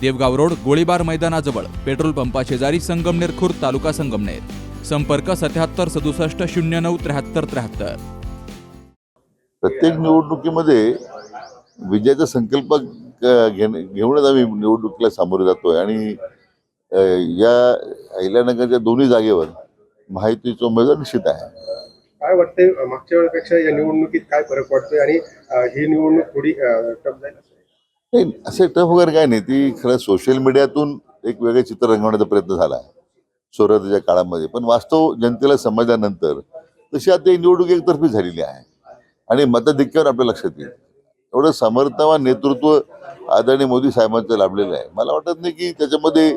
Devgaon road गोळीबार मैदानाजवळ petrol पंपा शेजारी संगमनेर खुर्द तालुका संगमनेर. संपर्क सत्याहत्तर सदुसष्ट शून्य नऊ त्र्याहत्तर त्र्याहत्तर. प्रत्येक निवडणुकीमध्ये विजयाचा संकल्प घेण- घेऊनच आम्ही निवडणुकीला सामोरे जातोय. आणि या अहिल्यानगरच्या दोन्ही जागेवर माहितीचा उमेदवार निश्चित आहे. काय वाटतंय मागच्या वेळेपेक्षा या निवडणुकीत काय फरक वाटतोय? आणि ही निवडणूक थोडी टफ जाईल नाही असे टफ वगैरे काय नाही. ती खरं सोशल मीडियातून एक वेगळे चित्र रंगवण्याचा प्रयत्न झाला आहे. सुरुवातीच्या काळामध्ये. पण वास्तव जनतेला समजल्यानंतर तशी आता निवडणूक एकतर्फी झालेली आहे. आणि मतधिक्यावर आपल्या लक्षात येईल. एवढं समर्थवान नेतृत्व आदरणीय मोदी साहेबांचं लाभलेलं आहे. मला वाटत नाही की त्याच्यामध्ये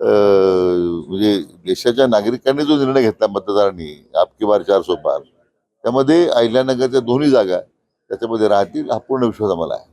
म्हणजे देशाच्या नागरिकांनी जो निर्णय घेतला मतदारांनी आपकी बार चार सो पार त्यामध्ये अहिल्यानगरच्या दोन्ही जागा त्याच्यामध्ये राहतील हा पूर्ण विश्वास आम्हाला आहे.